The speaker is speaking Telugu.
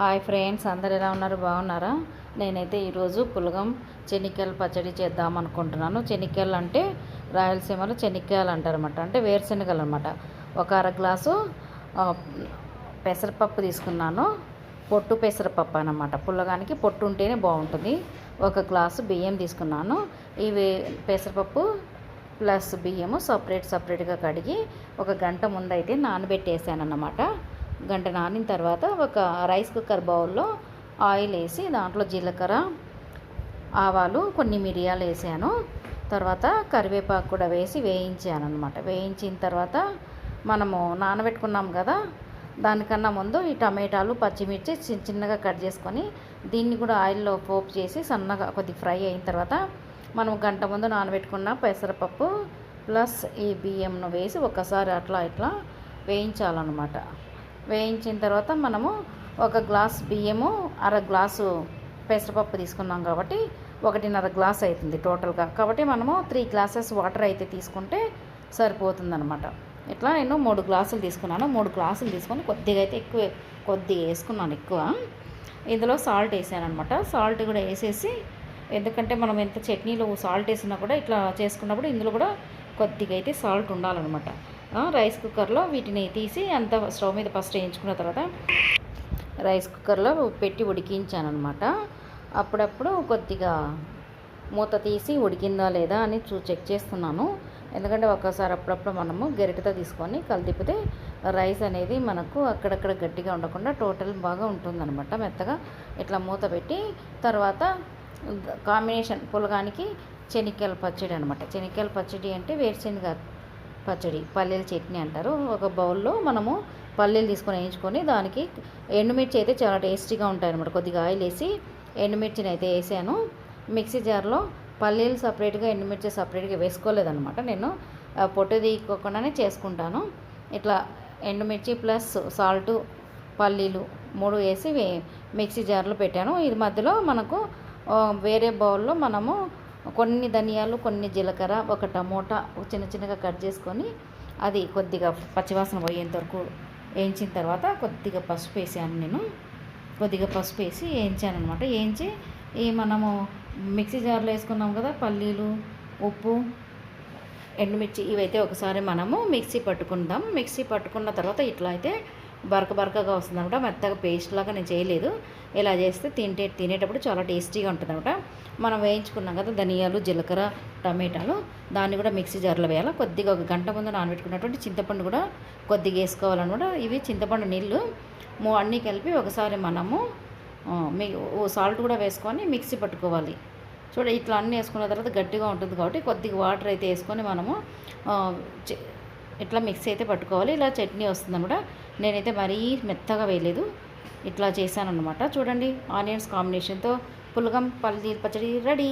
హాయ్ ఫ్రెండ్స్ అందరు ఎలా ఉన్నారు? బాగున్నారా? నేనైతే ఈరోజు పులగం చెనిక్కాయలు పచ్చడి చేద్దాం అనుకుంటున్నాను. చెనిక్కాయలు అంటే రాయలసీమలో చెనిక్కాయలు అంటారన్నమాట. అంటే వేరుశనగలు అనమాట ఒక అర గ్లాసు పెసరపప్పు తీసుకున్నాను. పొట్టు పెసరపప్పు అనమాట పుల్లగానికి పొట్టు ఉంటేనే బాగుంటుంది. ఒక గ్లాసు బియ్యం తీసుకున్నాను. ఇవి పెసరపప్పు ప్లస్ బియ్యము సపరేట్ సపరేట్గా కడిగి ఒక గంట ముందైతే నానబెట్టేసాను అన్నమాట గంట నానిన తర్వాత ఒక రైస్ కుక్కర్ బౌల్లో ఆయిల్ వేసి దాంట్లో జీలకర్ర ఆవాలు కొన్ని మిరియాలు వేసాను. తర్వాత కరివేపాకు కూడా వేసి వేయించాను అనమాట వేయించిన తర్వాత మనము నానబెట్టుకున్నాం కదా దానికన్నా ముందు ఈ టమాటాలు పచ్చిమిర్చి చిన్న చిన్నగా కట్ చేసుకొని దీన్ని కూడా ఆయిల్లో పోపు చేసి సన్నగా కొద్ది ఫ్రై అయిన తర్వాత మనం గంట ముందు నానబెట్టుకున్న పెసరపప్పు ప్లస్ ఈ బియ్యంను వేసి ఒకసారి అట్లా ఇట్లా వేయించాలన్నమాట. వేయించిన తర్వాత మనము ఒక గ్లాస్ బియ్యము అర గ్లాసు పెసరపప్పు తీసుకున్నాం కాబట్టి ఒకటిన్నర గ్లాస్ అవుతుంది టోటల్గా. కాబట్టి మనము త్రీ గ్లాసెస్ వాటర్ అయితే తీసుకుంటే సరిపోతుందనమాట ఇట్లా నేను మూడు గ్లాసులు తీసుకున్నాను. మూడు గ్లాసులు తీసుకొని కొద్దిగా అయితే ఎక్కువ కొద్దిగా వేసుకున్నాను ఎక్కువ. ఇందులో సాల్ట్ వేసాను అనమాట సాల్ట్ కూడా వేసేసి ఎందుకంటే మనం ఎంత చట్నీలో సాల్ట్ వేసినా కూడా ఇట్లా చేసుకున్నప్పుడు ఇందులో కూడా కొద్దిగా అయితే సాల్ట్ ఉండాలన్నమాట. రైస్ కుక్కర్లో వీటిని తీసి అంత స్టవ్ మీద ఫస్ట్ వేయించుకున్న తర్వాత రైస్ కుక్కర్లో పెట్టి ఉడికించాను అనమాట అప్పుడప్పుడు కొద్దిగా మూత తీసి ఉడికిందా లేదా అని చూ చెక్ చేస్తున్నాను. ఎందుకంటే ఒకసారి అప్పుడప్పుడు మనము గరిటతో తీసుకొని కలిదిపితే రైస్ అనేది మనకు అక్కడక్కడ గట్టిగా ఉండకుండా టోటల్ బాగా ఉంటుందన్నమాట. మెత్తగా ఇట్లా మూత పెట్టి తర్వాత కాంబినేషన్ పులగానికి శనిక్కాయల పచ్చడి అనమాట శనిక్కాయల పచ్చడి అంటే వేరుశనగ పచ్చడి పల్లీల చట్నీ అంటారు. ఒక బౌల్లో మనము పల్లీలు తీసుకొని వేయించుకొని దానికి ఎండుమిర్చి అయితే చాలా టేస్టీగా ఉంటాయి అనమాట కొద్దిగా ఆయిల్ వేసి ఎండుమిర్చిని అయితే వేసాను. మిక్సీ జార్లో పల్లీలు సపరేట్గా ఎండుమిర్చి సపరేట్గా వేసుకోలేదనమాట నేను పొట్టు తీయకుండానే చేసుకుంటాను. ఇట్లా ఎండుమిర్చి ప్లస్ సాల్ట్ పల్లీలు మూడు వేసి మిక్సీ జార్లో పెట్టాను. ఇది మధ్యలో మనకు వేరే బౌల్లో మనము కొన్ని ధనియాలు కొన్ని జీలకర్ర ఒక టమోటా చిన్న చిన్నగా కట్ చేసుకొని అది కొద్దిగా పచ్చివాసన పోయేంత వరకు వేయించిన తర్వాత కొద్దిగా పసుపు వేసాను నేను. కొద్దిగా పసుపు వేసి వేయించాను అనమాట వేయించి ఈ మనము మిక్సీ జార్లో వేసుకున్నాం కదా పల్లీలు ఉప్పు ఎండుమిర్చి ఇవైతే ఒకసారి మనము మిక్సీ పట్టుకుందాం. మిక్సీ పట్టుకున్న తర్వాత ఇట్లా అయితే బరక బరకగా వస్తుంది అనమాట మెత్తగా పేస్ట్ లాగా నేను చేయలేదు. ఇలా చేస్తే తింటే తినేటప్పుడు చాలా టేస్టీగా ఉంటుంది అనమాట మనం వేయించుకున్నాం కదా ధనియాలు జీలకర్ర టమాటాలు దాన్ని కూడా మిక్సీ జార్లో వేయాలి. కొద్దిగా ఒక గంట ముందు నానబెట్టుకున్నటువంటి చింతపండు కూడా కొద్దిగా వేసుకోవాలన్నమాట. ఇవి చింతపండు నీళ్ళు. అన్నీ కలిపి ఒకసారి మనము మీ సాల్ట్ కూడా వేసుకొని మిక్సీ పట్టుకోవాలి. చూడ ఇట్లా అన్నీ వేసుకున్న తర్వాత గట్టిగా ఉంటుంది కాబట్టి కొద్దిగా వాటర్ అయితే వేసుకొని మనము ఇట్లా మిక్సీ అయితే పట్టుకోవాలి. ఇలా చట్నీ వస్తుంది కూడా నేనైతే మరీ మెత్తగా వేయలేదు. ఇట్లా చేశాను అనమాట చూడండి ఆనియన్స్ కాంబినేషన్తో పులగం పల్లి పచ్చడి రెడీ.